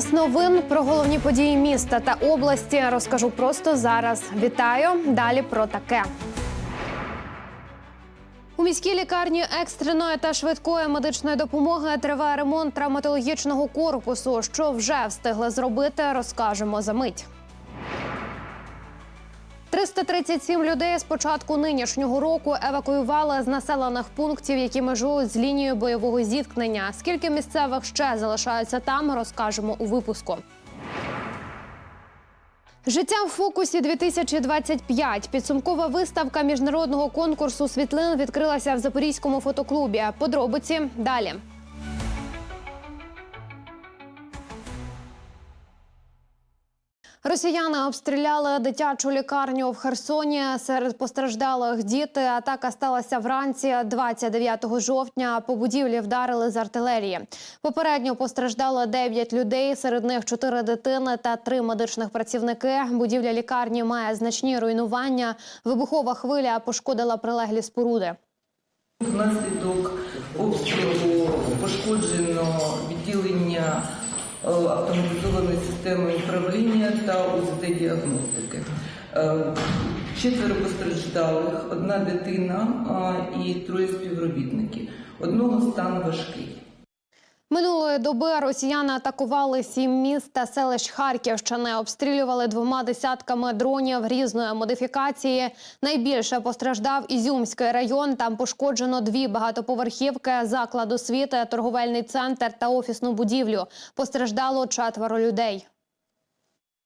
Час новин про головні події міста та області розкажу просто зараз. Вітаю. Далі про таке. У міській лікарні екстреної та швидкої медичної допомоги триває ремонт травматологічного корпусу. Що вже встигли зробити, розкажемо за мить. 337 людей з початку нинішнього року евакуювали з населених пунктів, які межують з лінією бойового зіткнення. Скільки місцевих ще залишаються там, розкажемо у випуску. Життя в фокусі 2025. Підсумкова виставка міжнародного конкурсу світлин відкрилася в Запорізькому фотоклубі. Подробиці далі. Росіяни обстріляли дитячу лікарню в Херсоні. Серед постраждалих діти. Атака сталася вранці 29 жовтня. По будівлі вдарили з артилерії. Попередньо постраждало 9 людей. Серед них 4 дитини та 3 медичних працівники. Будівля лікарні має значні руйнування. Вибухова хвиля пошкодила прилеглі споруди. Внаслідок обстрілу пошкоджено відділення автоматизованої системи управління та УЗД-діагностики. Е, Четверо постраждалих, одна дитина і троє співробітників. Одного стан важкий. Минулої доби росіяни атакували сім міст та селищ Харківщини. Обстрілювали двома десятками дронів різної модифікації. Найбільше постраждав Ізюмський район. Там пошкоджено дві багатоповерхівки, заклад освіти, торговельний центр та офісну будівлю. Постраждало четверо людей.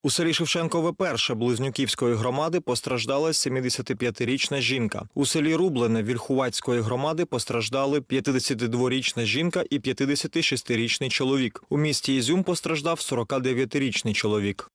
У селі Шевченкове перше Близнюківської громади постраждала 75-річна жінка. У селі Рублене Вільхувацької громади постраждали 52-річна жінка і 56-річний чоловік. У місті Ізюм постраждав 49-річний чоловік.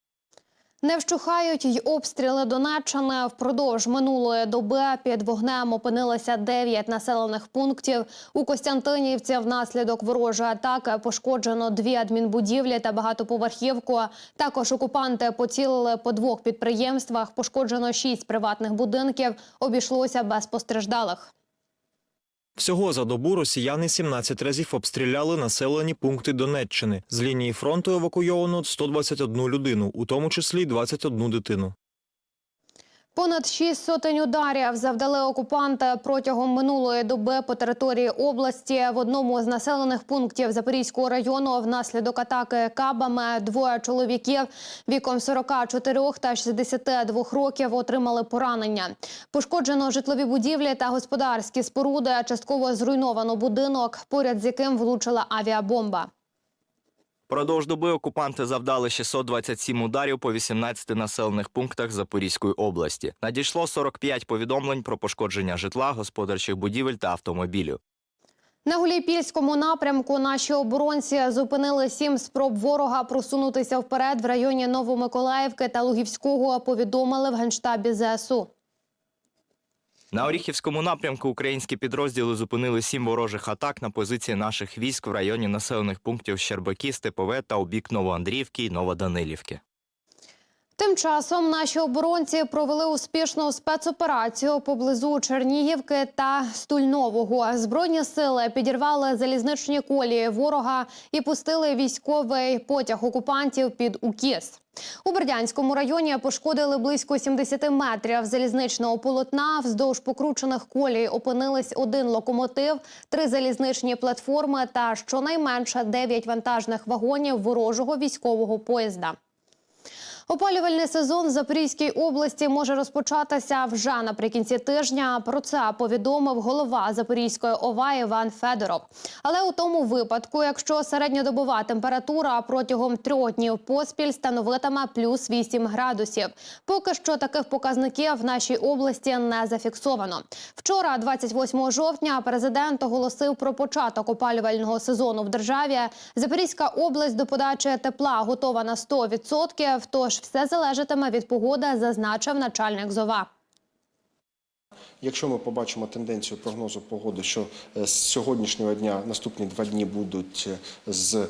Не вщухають й обстріли Донеччини. Впродовж минулої доби під вогнем опинилися 9 населених пунктів. У Костянтинівці внаслідок ворожої атаки пошкоджено дві адмінбудівлі та багатоповерхівку. Також окупанти поцілили по двох підприємствах. Пошкоджено шість приватних будинків. Обійшлося без постраждалих. Всього за добу росіяни 17 разів обстріляли населені пункти Донеччини. З лінії фронту евакуйовано 121 людину, у тому числі й 21 дитину. Понад шість сотень ударів завдали окупанти протягом минулої доби по території області. В одному з населених пунктів Запорізького району внаслідок атаки кабами двоє чоловіків віком 44 та 62 років отримали поранення. Пошкоджено житлові будівлі та господарські споруди. Частково зруйновано будинок, поряд з яким влучила авіабомба. Продовж доби окупанти завдали 627 ударів по 18 населених пунктах Запорізької області. Надійшло 45 повідомлень про пошкодження житла, господарчих будівель та автомобілів. На Гуляйпільському напрямку наші оборонці зупинили сім спроб ворога просунутися вперед в районі Новомиколаївки та Лугівського. Повідомили в генштабі ЗСУ. На Оріхівському напрямку українські підрозділи зупинили сім ворожих атак на позиції наших військ в районі населених пунктів Щербаки, Степове та у бік Новоандріївки і Новоданилівки. Тим часом наші оборонці провели успішну спецоперацію поблизу Чернігівки та Стульнового. Збройні сили підірвали залізничні колії ворога і пустили військовий потяг окупантів під укіс. У Бердянському районі пошкодили близько 70 метрів залізничного полотна. Вздовж покручених колій опинились один локомотив, три залізничні платформи та щонайменше 9 вантажних вагонів ворожого військового поїзда. Опалювальний сезон в Запорізькій області може розпочатися вже наприкінці тижня. Про це повідомив голова Запорізької ОВА Іван Федоров. Але у тому випадку, якщо середньодобова температура протягом трьох днів поспіль становитиме плюс 8 градусів. Поки що таких показників в нашій області не зафіксовано. Вчора, 28 жовтня, президент оголосив про початок опалювального сезону в державі. Запорізька область до подачі тепла готова на 100%, Тож все залежатиме від погоди, зазначив начальник ЗОВА. Якщо ми побачимо тенденцію прогнозу погоди, що е, з сьогоднішнього дня наступні два дні будуть е, з е,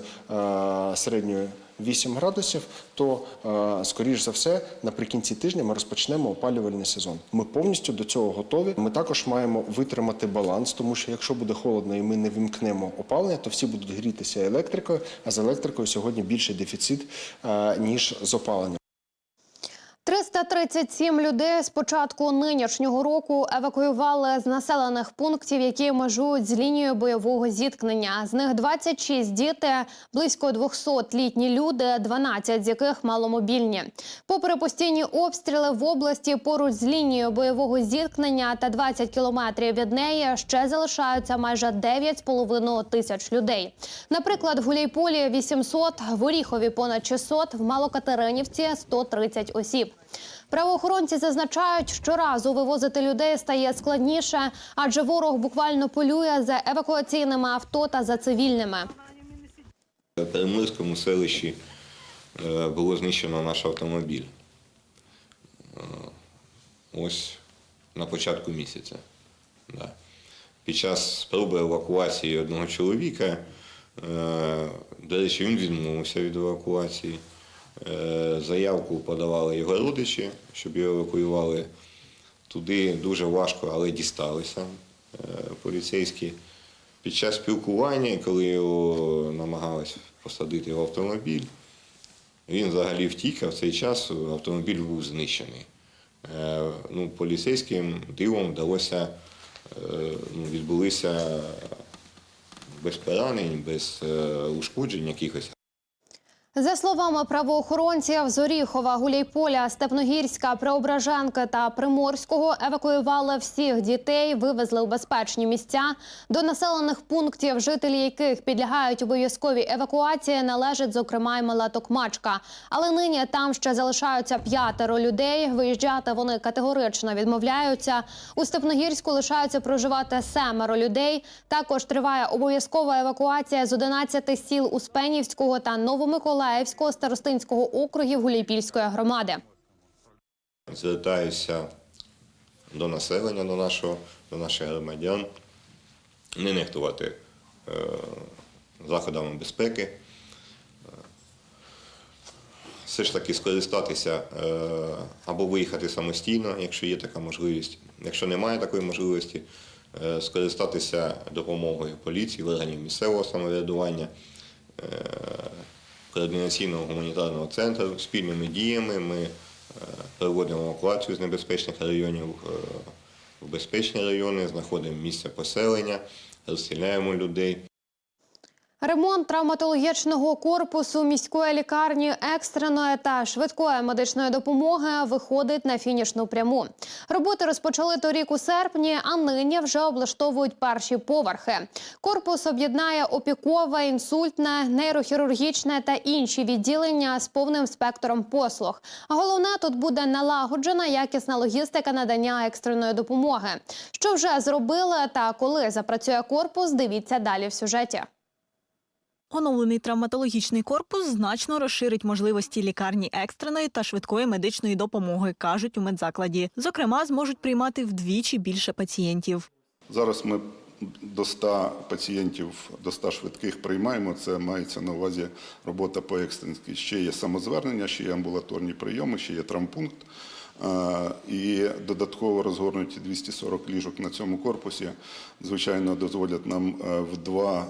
середньою 8 градусів, то скоріш за все наприкінці тижня ми розпочнемо опалювальний сезон. Ми повністю до цього готові. Ми також маємо витримати баланс, тому що якщо буде холодно і ми не вімкнемо опалення, то всі будуть грітися електрикою. А з електрикою сьогодні більший дефіцит ніж з опаленням. 337 людей з початку нинішнього року евакуювали з населених пунктів, які межують з лінією бойового зіткнення. З них 26 – діти, близько 200 – літні люди, 12 з яких маломобільні. Попри постійні обстріли в області поруч з лінією бойового зіткнення та 20 кілометрів від неї ще залишаються майже 9,5 тисяч людей. Наприклад, в Гуляйполі 800, в Оріхові понад 600, в Малокатеринівці 130 осіб. Правоохоронці зазначають, щоразу вивозити людей стає складніше, адже ворог буквально полює за евакуаційними авто та за цивільними. В Перемирському селищі е, було знищено наш автомобіль. Е, Ось на початку місяця. Під час спроби евакуації одного чоловіка, е, до речі, він відмовився від евакуації. Е, Заявку подавали його родичі, щоб його евакуювали. Туди дуже важко, але дісталися е, поліцейські. Під час спілкування, коли його намагалися посадити в автомобіль, він взагалі втік, а в цей час автомобіль був знищений. Е, Ну, поліцейським дивом вдалося, ну, відбулися без поранень, без ушкоджень якихось. За словами правоохоронців, з Оріхова, Гуляйполя, Степногірська, Преображенки та Приморського евакуювали всіх дітей, вивезли у безпечні місця. До населених пунктів, жителі яких підлягають обов'язковій евакуації, належить зокрема й мала Токмачка. Але нині там ще залишаються п'ятеро людей. Виїжджати вони категорично відмовляються. У Степногірську лишаються проживати семеро людей. Також триває обов'язкова евакуація з 11 сіл Успенівського та Новомиколаївського старостинського округів Гуляйпільської громади. Звертаюся до населення, до, нашого, до наших громадян, не нехтувати е, заходами безпеки, Е, все ж таки скористатися е, або виїхати самостійно, якщо є така можливість. Якщо немає такої можливості, е, скористатися допомогою поліції, органів місцевого самоврядування, координаційного гуманітарного центру спільними діями ми е, проводимо евакуацію з небезпечних районів е, в безпечні райони, знаходимо місце поселення, розселяємо людей. Ремонт травматологічного корпусу міської лікарні екстреної та швидкої медичної допомоги виходить на фінішну пряму. Роботи розпочали торік у серпні, а нині вже облаштовують перші поверхи. Корпус об'єднає опікове, інсультне, нейрохірургічне та інші відділення з повним спектром послуг. А головне тут буде налагоджена якісна логістика надання екстреної допомоги. Що вже зробили та коли запрацює корпус, дивіться далі в сюжеті. Оновлений травматологічний корпус значно розширить можливості лікарні екстреної та швидкої медичної допомоги, кажуть у медзакладі. Зокрема, зможуть приймати вдвічі більше пацієнтів. Зараз ми до 100 пацієнтів, до 100 швидких приймаємо. Це мається на увазі робота по екстренській. Ще є самозвернення, ще є амбулаторні прийоми, ще є травмпункт. Е, І додатково розгорнуті 240 ліжок на цьому корпусі. Звичайно, дозволять нам е, в два,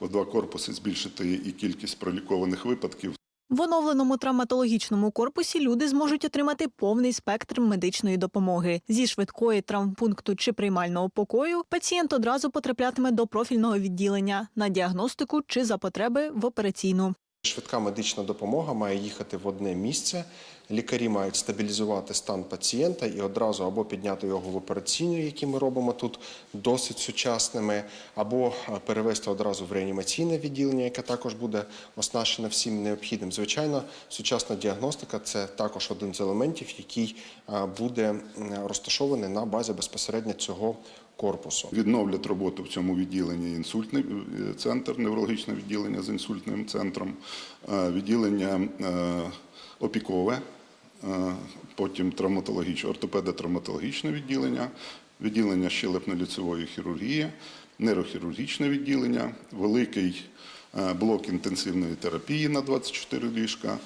в два корпуси збільшити і кількість пролікованих випадків. В оновленому травматологічному корпусі люди зможуть отримати повний спектр медичної допомоги. Зі швидкої травмпункту чи приймального покою пацієнт одразу потраплятиме до профільного відділення на діагностику чи за потреби в операційну. Швидка медична допомога має їхати в одне місце. Лікарі мають стабілізувати стан пацієнта і одразу або підняти його в операційну, які ми робимо тут досить сучасними, або е, перевести одразу в реанімаційне відділення, яке також буде оснащене всім необхідним. Звичайно, сучасна діагностика це також один з елементів, який е, буде розташований на базі безпосередньо цього корпусу. Відновлять роботу в цьому відділенні інсультний е, центр, неврологічне відділення з інсультним центром, е, відділення е, опікове, потім травматологічне, ортопедо-травматологічне відділення, відділення щелепно-ліцевої хірургії, нейрохірургічне відділення, великий блок інтенсивної терапії на 24 ліжка,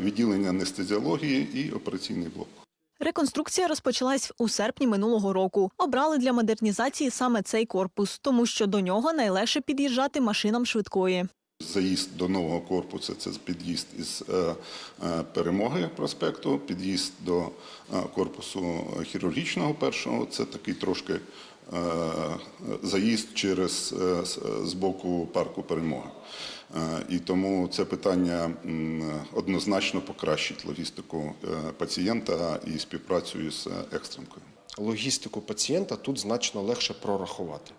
відділення анестезіології і операційний блок. Реконструкція розпочалась у серпні минулого року. Обрали для модернізації саме цей корпус, тому що до нього найлегше під'їжджати машинам швидкої. Заїзд до нового корпусу це під'їзд із е, е, перемоги проспекту, під'їзд до е, корпусу хірургічного першого це такий трошки заїзд через з боку парку перемоги. Е, І тому це питання однозначно покращить логістику е, пацієнта і співпрацю е, екстренкою. Логістику пацієнта тут значно легше прорахувати.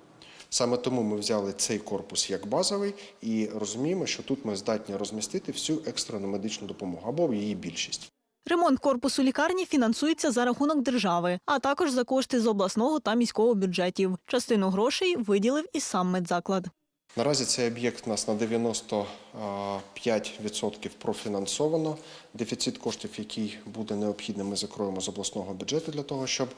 Саме тому ми взяли цей корпус як базовий і розуміємо, що тут ми здатні розмістити всю екстрену медичну допомогу або її більшість. Ремонт корпусу лікарні фінансується за рахунок держави, а також за кошти з обласного та міського бюджетів. Частину грошей виділив і сам медзаклад. Наразі цей об'єкт у нас на 95% профінансовано. Дефіцит коштів, який буде необхідним, ми закроємо з обласного бюджету для того, щоб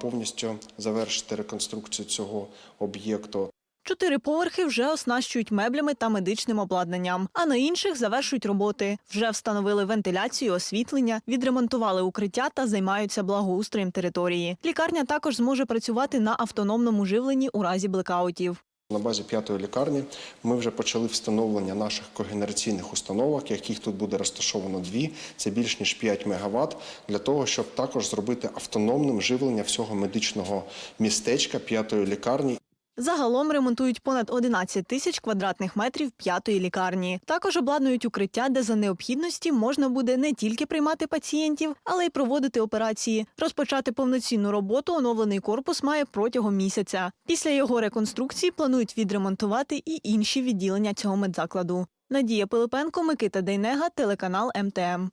повністю завершити реконструкцію цього об'єкту. Чотири поверхи вже оснащують меблями та медичним обладнанням, а на інших завершують роботи. Вже встановили вентиляцію, освітлення, відремонтували укриття та займаються благоустроєм території. Лікарня також зможе працювати на автономному живленні у разі блекаутів. На базі п'ятої лікарні ми вже почали встановлення наших когенераційних установок, яких тут буде розташовано дві. Це більш ніж 5 мегаватт, для того, щоб також зробити автономним живлення всього медичного містечка п'ятої лікарні. Загалом ремонтують понад 11 тисяч квадратних метрів п'ятої лікарні. Також обладнують укриття, де за необхідності можна буде не тільки приймати пацієнтів, але й проводити операції. Розпочати повноцінну роботу оновлений корпус має протягом місяця. Після його реконструкції планують відремонтувати і інші відділення цього медзакладу. Надія Пилипенко, Микита Дейнега, телеканал МТМ.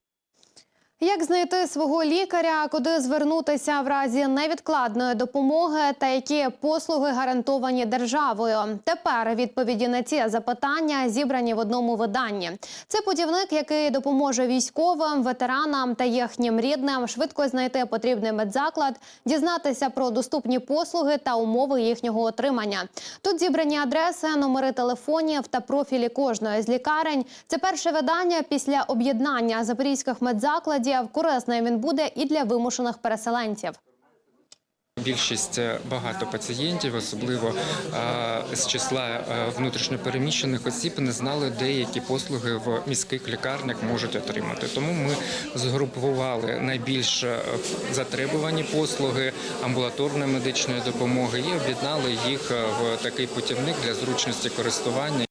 Як знайти свого лікаря, куди звернутися в разі невідкладної допомоги та які послуги гарантовані державою? Тепер відповіді на ці запитання зібрані в одному виданні. Це путівник, який допоможе військовим, ветеранам та їхнім рідним швидко знайти потрібний медзаклад, дізнатися про доступні послуги та умови їхнього отримання. Тут зібрані адреси, номери телефонів та профілі кожної з лікарень. Це перше видання після об'єднання запорізьких медзакладів. Корисним він буде і для вимушених переселенців. Більшість е, багато пацієнтів, особливо е, з числа е, внутрішньопереміщених осіб, не знали, де які послуги в міських лікарнях можуть отримати. Тому ми згрупували найбільш затребувані послуги амбулаторної медичної допомоги і об'єднали їх в такий путівник для зручності користування.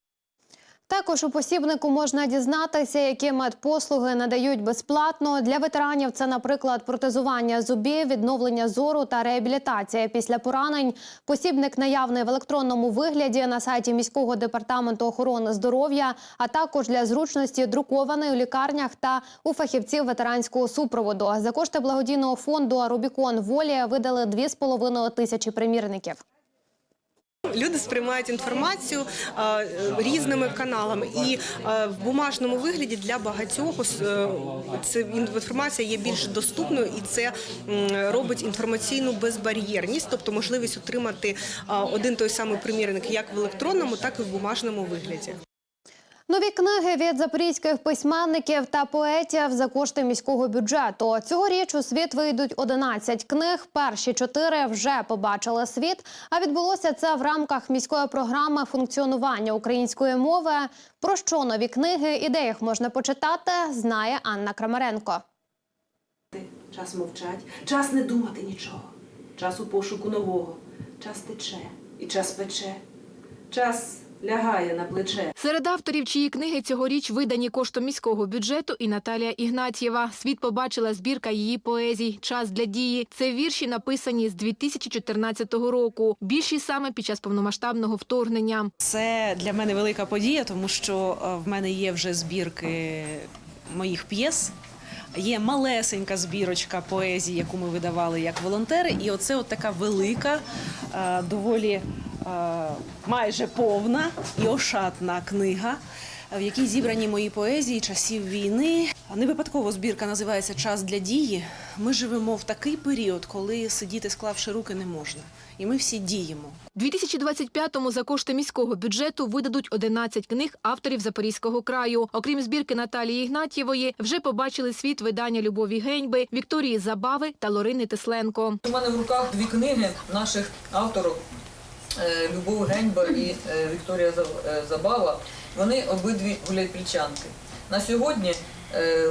Також у посібнику можна дізнатися, які медпослуги надають безплатно. Для ветеранів це, наприклад, протезування зубів, відновлення зору та реабілітація після поранень. Посібник наявний в електронному вигляді на сайті міського департаменту охорони здоров'я, а також для зручності друкований у лікарнях та у фахівців ветеранського супроводу. За кошти благодійного фонду Рубікон Волі видали 2,5 тисячі примірників. Люди сприймають інформацію е, різними каналами, і е, в бумажному вигляді для багатьох е, це інформація є більш доступною, і це м, робить інформаційну безбар'єрність, тобто можливість отримати е, один той самий примірник як в електронному, так і в бумажному вигляді. Нові книги від запорізьких письменників та поетів за кошти міського бюджету. Цьогоріч у світ вийдуть 11 книг. Перші чотири вже побачили світ. А відбулося це в рамках міської програми функціонування української мови. Про що нові книги і де їх можна почитати, знає Анна Крамаренко. Час мовчать, час не думати нічого, час у пошуку нового, час тече і час пече, час лягає на плече. Серед авторів, чиї книги цьогоріч видані коштом міського бюджету, і Наталія Ігнатьєва. Світ побачила збірка її поезій «Час для дії». Це вірші, написані з 2014 року. Більшість саме під час повномасштабного вторгнення. Це для мене велика подія, тому що е, в мене є вже збірки моїх п'єс. Є малесенька збірочка поезії, яку ми видавали як волонтери, і оце от така велика, е, доволі майже повна і ошатна книга. в якій зібрані мої поезії часів війни. Не випадково збірка називається Час для дії. Ми живемо в такий період, коли сидіти склавши руки не можна. І ми всі діємо. 2025-му за кошти міського бюджету видадуть 11 книг авторів Запорізького краю. Окрім збірки Наталії Ігнатьєвої, вже побачили світ видання Любові Геньби, Вікторії Забави та Лорини Тесленко. У мене в руках дві книги наших авторів е, Любов Геньба і е, Вікторія е, Забава. Вони обидві гуляйпільчанки. На сьогодні е,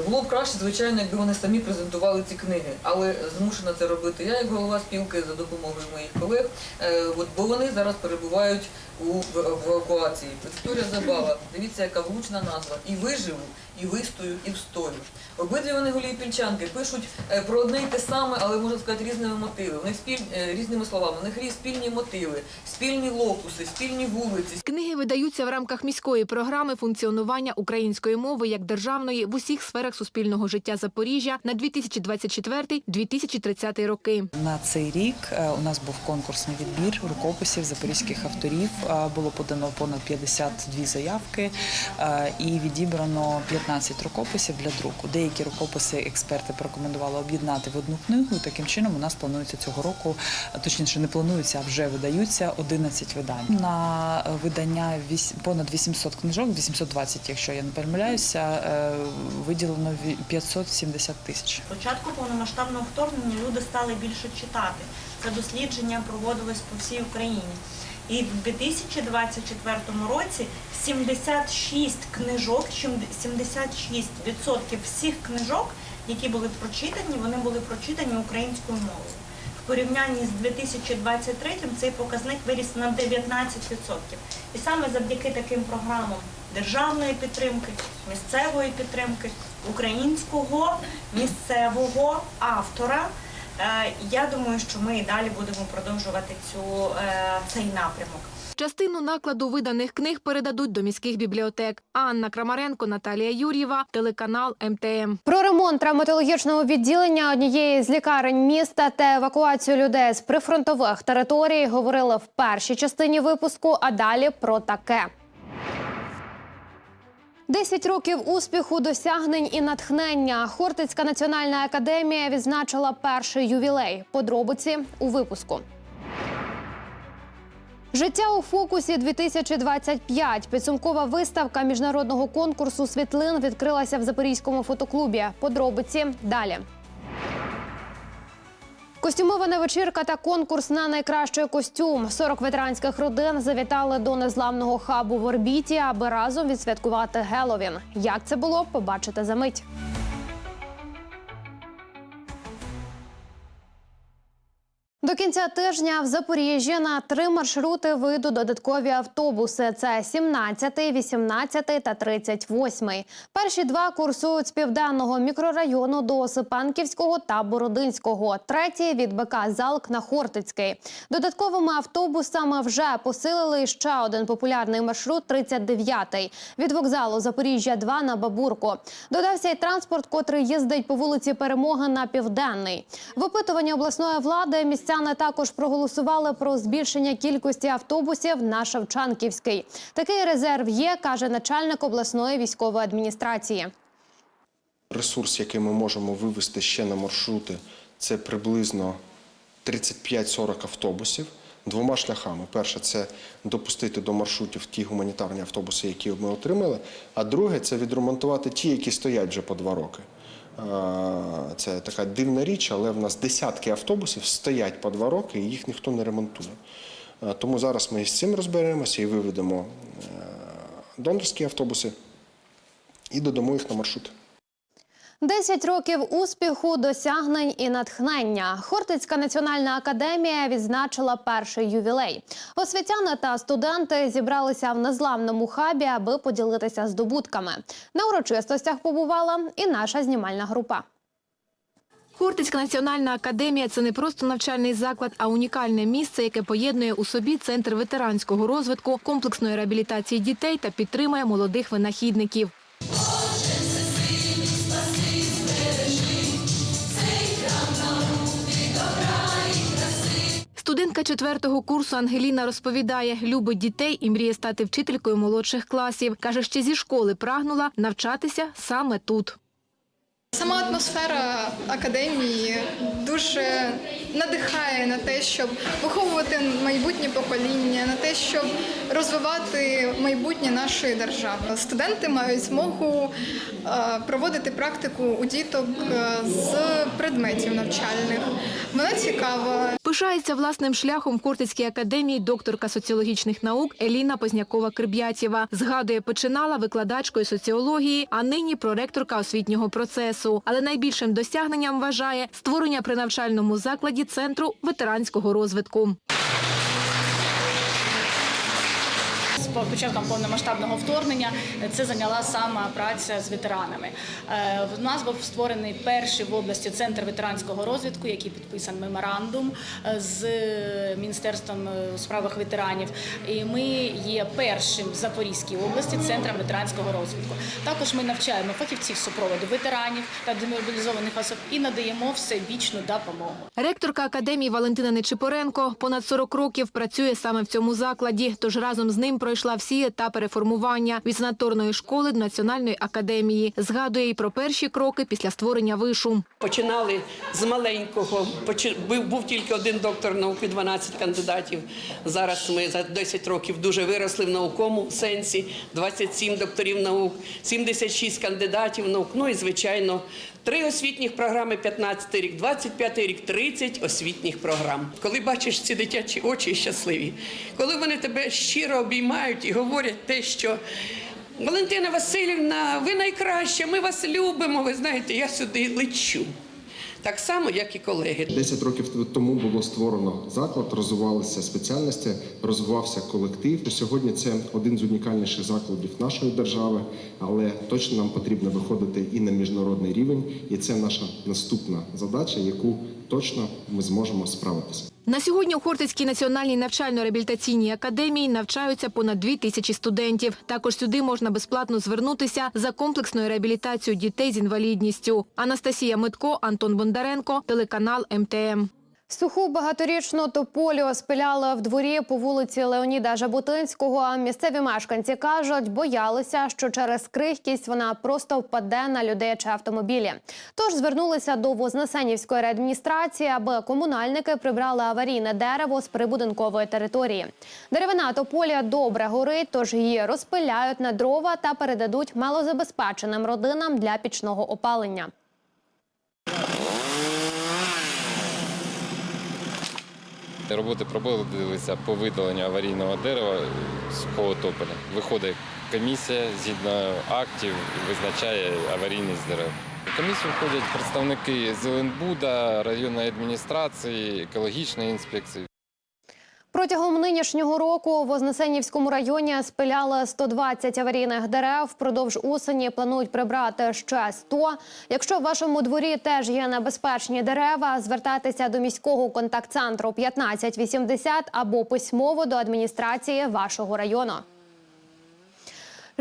було б краще, звичайно, якби вони самі презентували ці книги, але змушена це робити я, як голова спілки, за допомогою моїх колег, е, от, бо вони зараз перебувають у евакуації. Вікторія Забава, дивіться, яка влучна назва. І виживу, і вистою, і встою. Обидві вони голійпільчанки пишуть е, про одне й те саме, але можна сказати різними мотивами. Них спіль е, різними словами. У них спільні мотиви, спільні локуси, спільні вулиці, Книги видаються в рамках міської програми функціонування української мови як державної в усіх сферах суспільного життя Запоріжжя на 2024-2030 роки. На цей рік е, у нас був конкурсний відбір рукописів запорізьких авторів. Е, Було подано понад 52 заявки е, і відібрано 15 рукописів для друку. Деякі рукописи експерти порекомендували об'єднати в одну книгу. Таким чином у нас планується цього року, точніше не планується, а вже видаються 11 видань. На видання понад 800 книжок, 820, якщо я не помиляюся, виділено ві- 570 тисяч. початку повномасштабного вторгнення люди стали більше читати. Це дослідження проводилось по всій Україні. І в 2024 році 76 книжок, чим 76% всіх книжок, які були прочитані, вони були прочитані українською мовою. В порівнянні з 2023 цей показник виріс на 19%. І саме завдяки таким програмам державної підтримки, місцевої підтримки, українського місцевого автора. е, Я думаю, що ми і далі будемо продовжувати цю, е, цей напрямок. Частину накладу виданих книг передадуть до міських бібліотек. Анна Крамаренко, Наталія Юр'єва, телеканал МТМ. Про ремонт травматологічного відділення однієї з лікарень міста та евакуацію людей з прифронтових територій говорили в першій частині випуску. А далі про таке. 10 років успіху, досягнень і натхнення. Хортицька національна академія відзначила перший ювілей. Подробиці у випуску. Життя у фокусі 2025. Підсумкова виставка міжнародного конкурсу світлин відкрилася в Запорізькому фотоклубі. Подробиці далі. Костюмована вечірка та конкурс на найкращий костюм. 40 ветеранських родин завітали до незламного хабу в орбіті, аби разом відсвяткувати Геловін. Як це було, побачите за мить. До кінця тижня в Запоріжжі на три маршрути вийдуть додаткові автобуси. Це 17, 18 та 38. Перші два курсують з південного мікрорайону до Осипанківського та Бородинського. Третій від БК Залк на Хортицький. Додатковими автобусами вже посилили ще один популярний маршрут 39-й. Від вокзалу Запоріжжя 2 на Бабурку. Додався й транспорт, котрий їздить по вулиці Перемоги на Південний. В опитуванні обласної влади містяни також проголосували про збільшення кількості автобусів на Шевчанківський. Такий резерв є, каже начальник обласної військової адміністрації. Ресурс, який ми можемо вивести ще на маршрути, це приблизно 35-40 автобусів двома шляхами. Перше, це допустити до маршрутів ті гуманітарні автобуси, які ми отримали. А друге, це відремонтувати ті, які стоять вже по два роки. Це така дивна річ, але в нас десятки автобусів стоять по два роки, і їх ніхто не ремонтує. Тому зараз ми з цим розберемося і виведемо е, донорські автобуси і додамо їх на маршрути. 10 років успіху, досягнень і натхнення. Хортицька національна академія відзначила перший ювілей. Освітяни та студенти зібралися в незламному хабі, аби поділитися здобутками. На урочистостях побувала і наша знімальна група. Хортицька національна академія це не просто навчальний заклад, а унікальне місце, яке поєднує у собі центр ветеранського розвитку, комплексної реабілітації дітей та підтримує молодих винахідників. Студентка четвертого курсу Ангеліна розповідає, любить дітей і мріє стати вчителькою молодших класів. Каже, ще зі школи прагнула навчатися саме тут. Сама атмосфера академії дуже надихає на те, щоб виховувати майбутнє покоління, на те, щоб розвивати майбутнє нашої держави. Студенти мають змогу е, проводити практику у діток е, з предметів навчальних. Вона цікава. Пишається власним шляхом в Кортицькій академії докторка соціологічних наук Еліна Познякова-Криб'ятєва. Згадує, починала викладачкою соціології, а нині проректорка освітнього процесу. Але найбільшим досягненням вважає створення при навчальному закладі центру ветеранського розвитку. Початком повномасштабного вторгнення це зайняла сама праця з ветеранами. Е, В нас був створений перший в області центр ветеранського розвитку, який підписан меморандум е, з Міністерством е, у справах ветеранів. І ми є першим в Запорізькій області центром ветеранського розвитку. Також ми навчаємо фахівців супроводу ветеранів та демобілізованих осіб і надаємо всебічну допомогу. Ректорка академії Валентина Нечипоренко понад 40 років працює саме в цьому закладі, тож разом з ним пройшла всі етапи реформування від санаторної школи до національної академії. Згадує і про перші кроки після створення вишу. Починали з маленького. Був, тільки один доктор наук і 12 кандидатів. Зараз ми за 10 років дуже виросли в науковому сенсі. 27 докторів наук, 76 кандидатів наук. Ну і звичайно, три освітніх програми 15 рік, 25 рік, 30 освітніх програм. Коли бачиш ці дитячі очі щасливі, коли вони тебе щиро обіймають і говорять те, що Валентина Васильівна, ви найкраща, ми вас любимо. Ви знаєте, я сюди лечу. Так само, як і колеги. 10 років тому було створено заклад, розвивалися спеціальності, розвивався колектив. Сьогодні це один з унікальніших закладів нашої держави, але точно нам потрібно виходити і на міжнародний рівень, і це наша наступна задача, яку точно ми зможемо справитися. На сьогодні у Хортицькій національній навчально-реабілітаційній академії навчаються понад дві тисячі студентів. Також сюди можна безплатно звернутися за комплексною реабілітацією дітей з інвалідністю. Анастасія Митко, Антон Бондаренко, телеканал МТМ. Суху багаторічну тополю спиляли в дворі по вулиці Леоніда Жаботинського. Місцеві мешканці кажуть, боялися, що через крихкість вона просто впаде на людей чи автомобілі. Тож звернулися до Вознесенівської реадміністрації, аби комунальники прибрали аварійне дерево з прибудинкової території. Деревина тополя добре горить, тож її розпиляють на дрова та передадуть малозабезпеченим родинам для пічного опалення. Роботи проводилися по видаленню аварійного дерева сухого тополя. Виходить комісія згідно актів і визначає аварійність дерев. В комісію входять представники Зеленбуда, районної адміністрації, екологічної інспекції. Протягом нинішнього року в Вознесенівському районі спиляли 120 аварійних дерев. Впродовж осені планують прибрати ще 100. Якщо в вашому дворі теж є небезпечні дерева, звертайтеся до міського контакт-центру 1580 або письмово до адміністрації вашого району.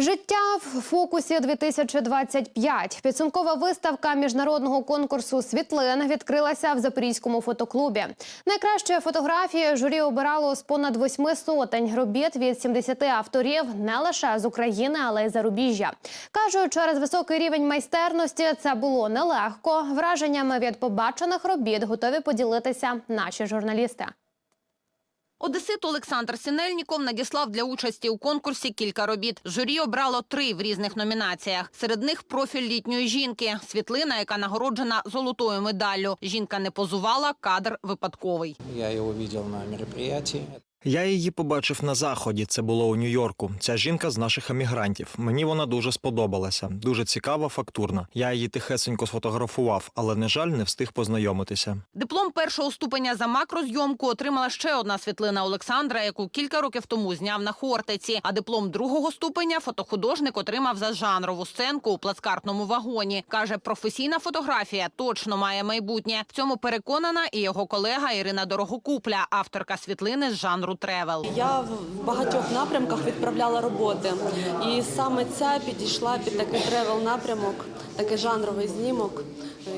Життя в фокусі 2025. Підсумкова виставка міжнародного конкурсу світлин відкрилася в Запорізькому фотоклубі. Найкращі фотографії журі обирало з понад восьми сотень робіт від 70 авторів не лише з України, але й зарубіжжя. Кажуть, через високий рівень майстерності це було нелегко. Враженнями від побачених робіт готові поділитися наші журналісти. Одесит Олександр Сінельніков надіслав для участі у конкурсі кілька робіт. Журі обрало три в різних номінаціях. Серед них профіль літньої жінки, світлина, яка нагороджена золотою медаллю. Жінка не позувала, кадр випадковий. Я його бачив на мероприятии. Я її побачив на заході. Це було у Нью-Йорку. Ця жінка з наших емігрантів. Мені вона дуже сподобалася. Дуже цікава, фактурна. Я її тихесенько сфотографував, але на жаль, не встиг познайомитися. Диплом першого ступеня за макрозйомку отримала ще одна світлина Олександра, яку кілька років тому зняв на Хортиці. А диплом другого ступеня фотохудожник отримав за жанрову сценку у плацкартному вагоні. Каже, професійна фотографія точно має майбутнє. В цьому переконана і його колега Ірина Дорогокупля, авторка світлини з жанру жанру тревел. Я в багатьох напрямках відправляла роботи, і саме ця підійшла під такий тревел напрямок, такий жанровий знімок.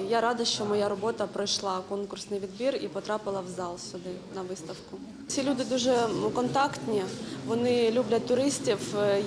Я рада, що моя робота пройшла конкурсний відбір і потрапила в зал сюди на виставку. Ці люди дуже контактні, вони люблять туристів.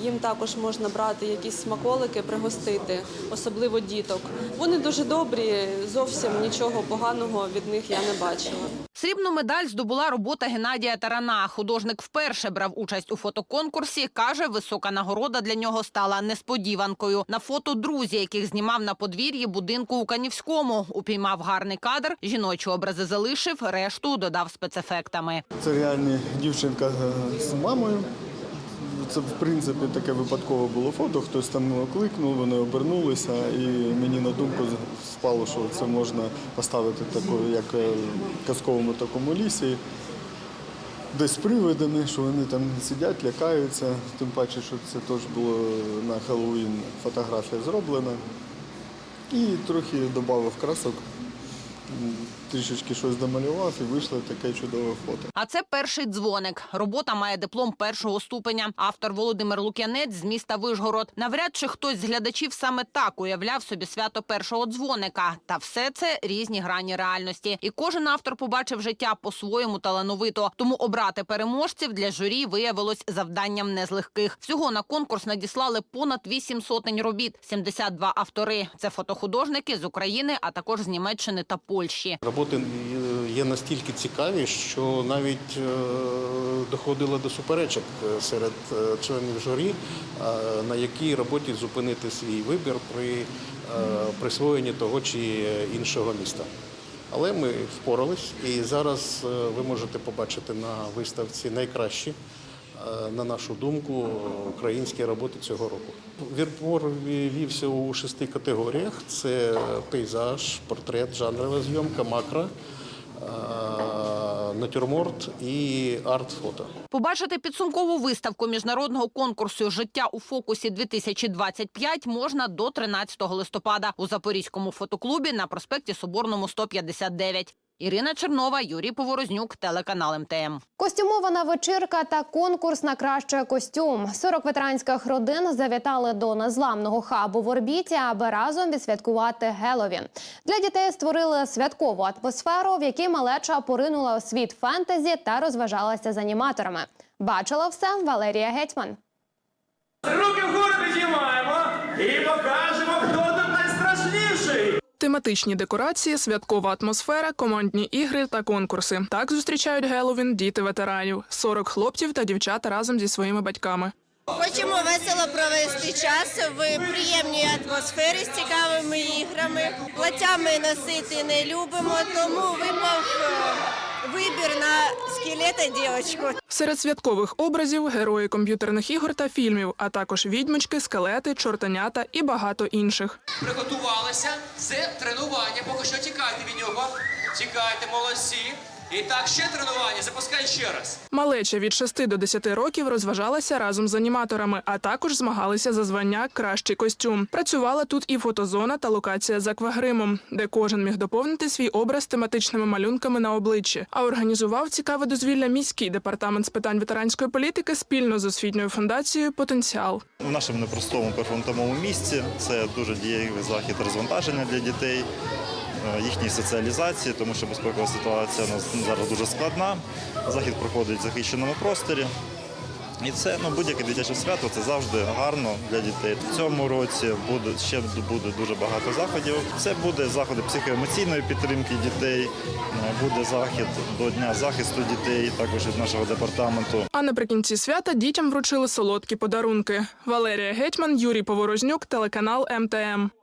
Їм також можна брати якісь смаколики, пригостити, особливо діток. Вони дуже добрі, зовсім нічого поганого від них я не бачила. Срібну медаль здобула робота Геннадія Тарана. Художник вперше брав участь у фотоконкурсі. Каже, висока нагорода для нього стала несподіванкою. На фото друзі, яких знімав на подвір'ї будинку у Канівському. Упіймав гарний кадр, жіночі образи залишив, решту додав спецефектами. Це реальна дівчинка е, з мамою. Це в принципі таке випадкове було фото. Хтось там кликнув, вони обернулися, і мені на думку спало, що це можна поставити таку, як е, в казковому такому лісі. Десь з привидами, що вони там сидять, лякаються. Тим паче, що це теж було на Хеллоуін фотографія зроблена. І трохи додав красок, трішечки щось домалював і вийшло таке чудове фото. А це перший дзвоник. Робота має диплом першого ступеня. Автор Володимир Лук'янець з міста Вишгород. Навряд чи хтось з глядачів саме так уявляв собі свято першого дзвоника. Та все це різні грані реальності. І кожен автор побачив життя по-своєму талановито. Тому обрати переможців для журі виявилось завданням не з легких. Всього на конкурс надіслали понад вісім сотень робіт. 72 автори. Це фотохудожники з України, а також з Німеччини та Польщі. Роботи є настільки цікаві, що навіть е, доходило до суперечок е, серед е, членів журі, на якій роботі зупинити свій вибір при присвоєнні того чи іншого міста. Але ми впорались, і зараз ви можете побачити на виставці найкращі, на нашу думку, українські роботи цього року. Відбор вівся у шести категоріях: це пейзаж, портрет, жанрова зйомка, макро, е, натюрморт і арт-фото. Побачити підсумкову виставку міжнародного конкурсу Життя у фокусі 2025 можна до 13 листопада у Запорізькому фотоклубі на проспекті Соборному 159. Ірина Чернова, Юрій Поворознюк, телеканал МТМ. Костюмована вечірка та конкурс на кращий костюм. 40 ветеранських родин завітали до незламного хабу в орбіті, аби разом відсвяткувати Геловін. Для дітей створили святкову атмосферу, в якій малеча поринула у світ фентезі та розважалася з аніматорами. Бачила все Валерія Гетьман. Тематичні декорації, святкова атмосфера, командні ігри та конкурси. Так зустрічають Геловін діти ветеранів. 40 хлопців та дівчат разом зі своїми батьками. Хочемо весело провести час в приємній атмосфері з цікавими іграми. Платями носити не любимо, тому випав е, вибір на скелета дівчинку. Серед святкових образів герої комп'ютерних ігор та фільмів, а також відьмочки, скелети, чортанята і багато інших. Приготувалися. Це тренування. Поки що тікайте від нього. Тікайте, молодці. І так, ще тренування. Запускай ще раз. Малеча від 6 до 10 років розважалася разом з аніматорами, а також змагалися за звання Кращий костюм. Працювала тут і фотозона та локація з аквагримом, де кожен міг доповнити свій образ тематичними малюнками на обличчі. А організував цікаве дозвілля міський департамент з питань ветеранської політики спільно з освітньою фундацією Потенціал. В нашому непростому прифронтовому місці це дуже дієвий захід розвантаження для дітей, е, їхньої соціалізації, тому що безпекова ситуація у зараз дуже складна. Захід проходить в захищеному просторі. І це ну, будь-яке дитяче свято це завжди гарно для дітей. В цьому році буде ще буде дуже багато заходів. Це буде заходи психоемоційної підтримки дітей, е, буде захід до Дня захисту дітей, також від нашого департаменту. А наприкінці свята дітям вручили солодкі подарунки. Валерія Гетьман, Юрій Поворознюк, телеканал МТМ.